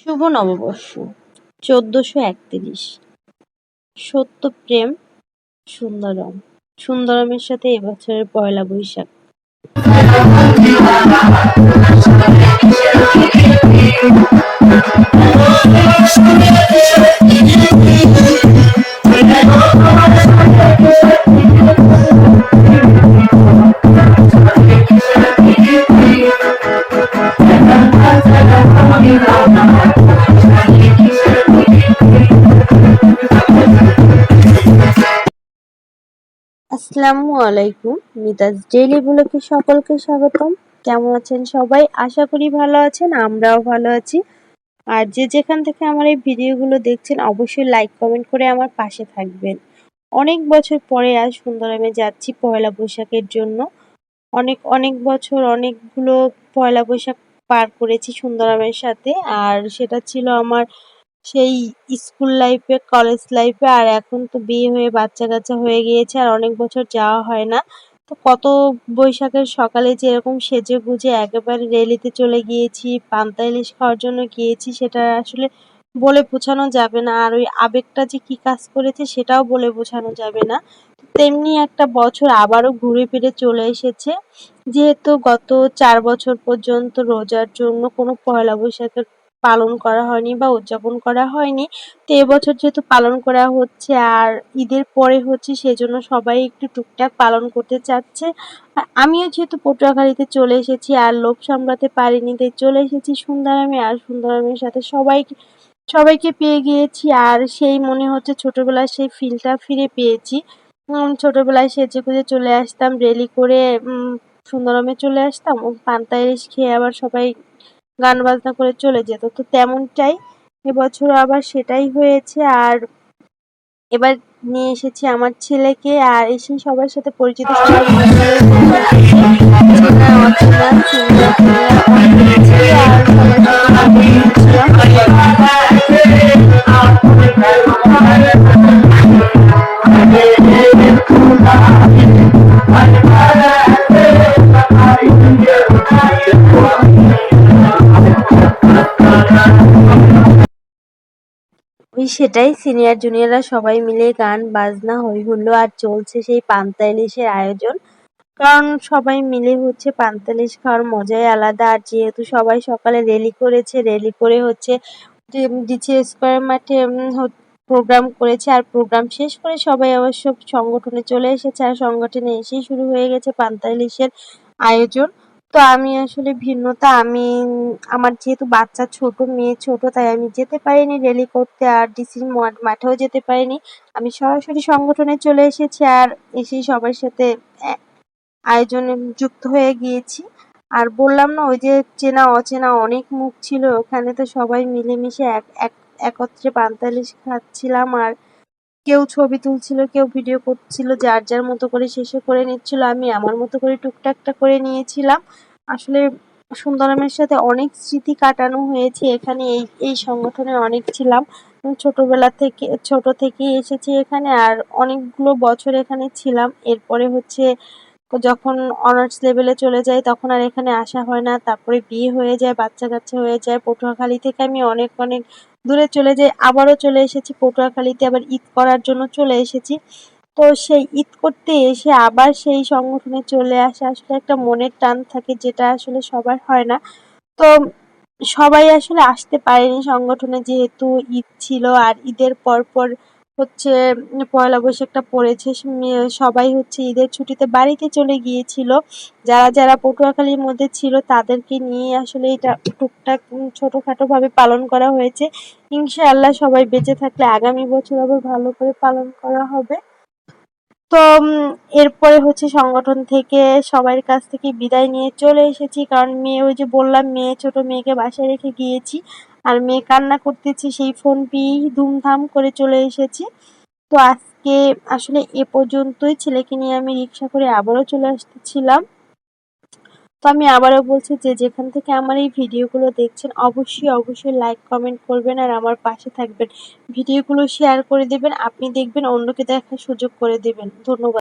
শুভ নববর্ষ চোদ্দশো একত্রিশ। সত্য প্রেম সুন্দরম। সুন্দরমের সাথে এবছরের পয়লা বৈশাখ। আসসালামু আলাইকুম, মিতাজ ডেইলি ব্লগে সকলকে স্বাগতম। কেমন আছেন সবাই? আশা করি ভালো আছেন, আমরাও ভালো আছি। আর যে যেখান থেকে আমার এই ভিডিওগুলো দেখছেন, অবশ্যই লাইক, কমেন্ট করে আমার পাশে থাকবেন। অনেক বছর পরে আজ সুন্দরামে যাচ্ছি পয়লা বৈশাখের জন্য। অনেক অনেক বছর অনেকগুলো পয়লা বৈশাখ পার করেছি সুন্দরামের সাথে। আর সেটা ছিল আমার সেই স্কুল লাইফে, কলেজ লাইফে, আর এখন তো বিয়ে হয়ে বাচ্চা কাচ্চা হয়ে গিয়েছে, আর অনেক বছর যাওয়া হয় না। তো কত বৈশাখের সকালে যেরকম সেজে গুজে একেবারে রেলিতে চলে গিয়েছি, পান্তা ইলিশ খাওয়ার জন্য গিয়েছি, সেটা আসলে বলে বোঝানো যাবে না। আর ওই আবেগটা যে কি কাজ করেছে সেটাও বলে বোঝানো যাবে না। তেমনি একটা বছর আবারও ঘুরে ফিরে চলে এসেছে। যেহেতু গত চার বছর পর্যন্ত রোজার জন্য কোনো পয়লা বৈশাখের পালন করা হয়নি বা উদযাপন করা হয়নি। তো এবছর যেহেতু পালন করা হচ্ছে আর ঈদের পরে হচ্ছে সেজন্য সবাই একটু টুকটাক পালন করতে চাচ্ছে। আর আমিও যেহেতু পটুয়াখালীতে চলে এসেছি আর লোভ সামলাতে পারিনি, তাই চলে এসেছি সুন্দরামে আর সুন্দরামের সাথে সবাই সবাইকে পেয়ে গিয়েছি আর সেই মনে হচ্ছে ছোটবেলার সেই ফিলটা ফিরে পেয়েছি। ছোটবেলায় সেজে গুজে চলে আসতাম রেলি করে সুন্দরমে চলে আসতাম পান্তা ইলিশ খেয়ে আবার সবাই গান বাজনা করে চলে যেত। তো তেমনটাই এবছর আবার সেটাই হয়েছে। আর এবার নিয়ে এসেছি আমার ছেলেকে আর এসে সবার সাথে পরিচিত ওই সেটাই সিনিয়র জুনিয়ররা সবাই মিলে গান, বাজনা হই হুল্লো আর চলছে সেই পান্তা ইলিশের আয়োজন। কারণ সবাই মিলে হচ্ছে পান্তা ইলিশ খাওয়ার মজাই আলাদা। আর যেহেতু সবাই সকালে রেলি করেছে রেলি করে হচ্ছে ডিচি স্কোয়ার মাঠে প্রোগ্রাম করেছে। আর প্রোগ্রাম শেষ করে সবাই অবশ্য সংগঠনে চলে এসেছে। আর সংগঠনে এসেই শুরু হয়ে গেছে পান্তা ইলিশের আয়োজন। তো আমি আসলে ভিন্নতা আমি, আমার যেহেতু বাচ্চা ছোট, মেয়ে ছোট, তাই আমি যেতে পারিনি রেলি করতে আর ডিসির মাঠেও যেতে পারিনি। আমি সরাসরি সংগঠনে চলে এসেছি আর এসেই সবার সাথে আয়োজনে যুক্ত হয়ে গিয়েছি। আর বললাম না, ওই যে চেনা, অচেনা অনেক মুখ ছিল, ওখানে তো সবাই মিলেমিশে এক এক, একত্রে পান্তালিশ খাচ্ছিলাম আর কেউ ছবি তুলছিল, কেউ ভিডিও করছিল, যার যার মতো করে শেষে করে নিচ্ছিল, আমি আমার মতো করে টুকটাকটা করে নিয়েছিলাম। আসলে সুন্দরামের সাথে অনেক স্মৃতি কাটানো হয়েছে। এখানে এই এই সংগঠনে অনেক ছিলাম। ছোটবেলা থেকে, ছোট থেকেই এসেছি এখানে আর অনেকগুলো বছর এখানে ছিলাম। এরপরে হচ্ছে যখন অনার্স লেভেলে চলে যাই তখন আর এখানে আসা হয় না। তারপরে বিয়ে হয়ে যায় বাচ্চা কাচ্চা হয়ে যায়। পটুয়াখালী থেকে আমি অনেক অনেক দূরে চলে যাই। আবারও চলে এসেছি পটুয়াখালীতে। আবার ঈদ করার জন্য চলে এসেছি। তো সেই ঈদ করতে এসে আবার সেই সংগঠনে চলে আসে। আসলে একটা মনের টান থাকে যেটা আসলে সবার হয় না। তো সবাই আসলে আসতে পারেনি সংগঠনে যেহেতু ঈদ ছিল আর ঈদের পর পর হচ্ছে পয়লা বৈশাখটা পড়েছে। সবাই হচ্ছে ঈদের ছুটিতে বাড়িতে চলে গিয়েছিল। যারা যারা পটুয়াখালীর মধ্যে ছিল তাদেরকে নিয়ে আসলে এটা টুকটাক ছোটোখাটোভাবে পালন করা হয়েছে। ইনশাআল্লাহ সবাই বেঁচে থাকলে আগামী বছর আবার ভালো করে পালন করা হবে। তো এরপরে হচ্ছে সংগঠন থেকে সবার কাছ থেকে বিদায় নিয়ে চলে এসেছি। কারণ মেয়ে, ওই যে বললাম, মেয়ে, ছোট মেয়েকে বাসায় রেখে গিয়েছি। আর মেয়ে কান্না করতেছি, সেই ফোন পেয়েই ধুমধাম করে চলে এসেছি। তো আজকে আসলে এ পর্যন্তই। ছেলেকে নিয়ে আমি রিক্সা করে আবারও চলে আসতেছিলাম। তো আমি আবারও বলছি যে যেখান থেকে আমার এই ভিডিওগুলো দেখছেন, অবশ্যই অবশ্যই লাইক কমেন্ট করবেন আর আমার পাশে থাকবেন। ভিডিওগুলো শেয়ার করে দেবেন, আপনি দেখবেন অন্যকে দেখার সুযোগ করে দেবেন। ধন্যবাদ।